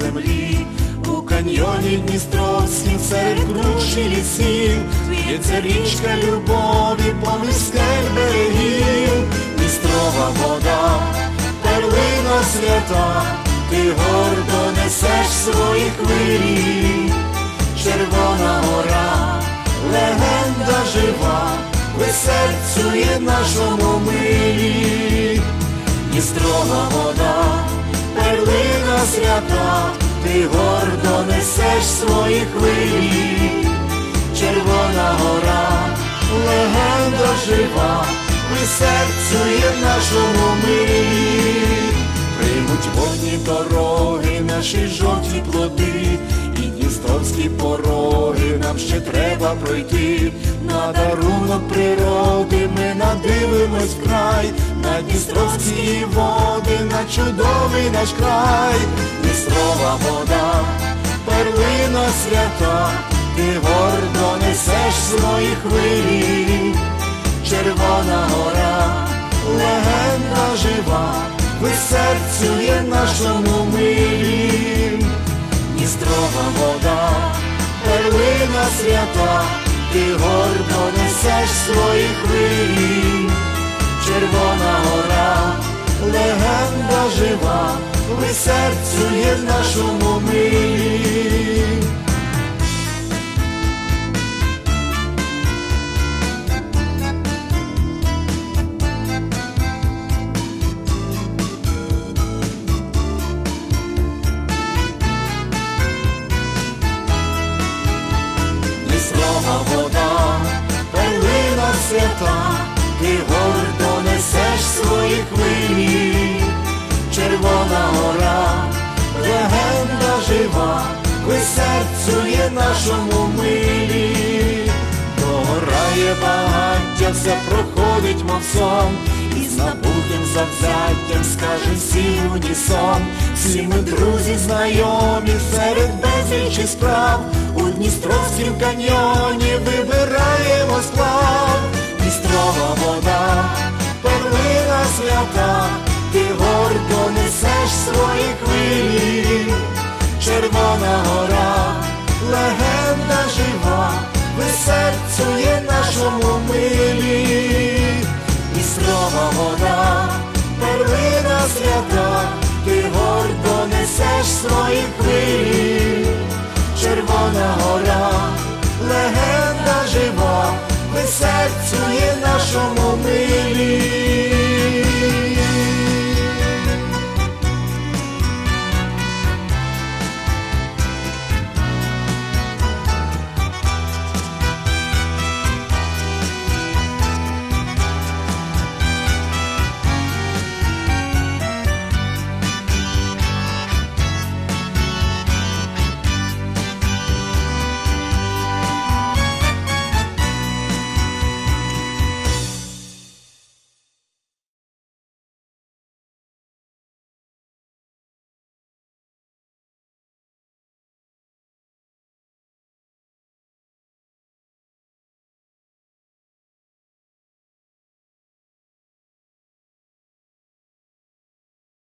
землі, у каньйоні Дністровськім серед круші лісів, В'ється річка любові, поміж скель берегів, Дністрова вода, перлина свята, ти гордо несеш свої хвилі, Червона гора, легенда жива, ви серцює нашому милі, Дністрова вода, гордо несеш свої хвилі, Червона гора, легенда жива, ви серцює нашому милі, приймуть водні дороги, наші жовті плоди, і дністровські пороги нам ще треба пройти. На дарунок природи ми надивимось край, на дністровські води, на чудовий наш край, Дністрова вода, перлина свята, ти гордо несеш свої хвилі, Червона гора, легенда жива, ви серцює нашому милі, Дністрова вода, перлина свята, ти гордо несеш свої хвилі, Червона гора, легенда жива, ви серцює нашому милі. Дніслова вода, перлина свята, ти гордо нашому милі, догорає багаття, все проходить, мов сон, і з набутим завзяттям скаже всі в унісон, всі ми друзі знайомі серед безлічі справ, у Дністровськім каньйоні вибираємо сплав, Дністрова вода, перлина свята, ти гордо несеш свої хвилі,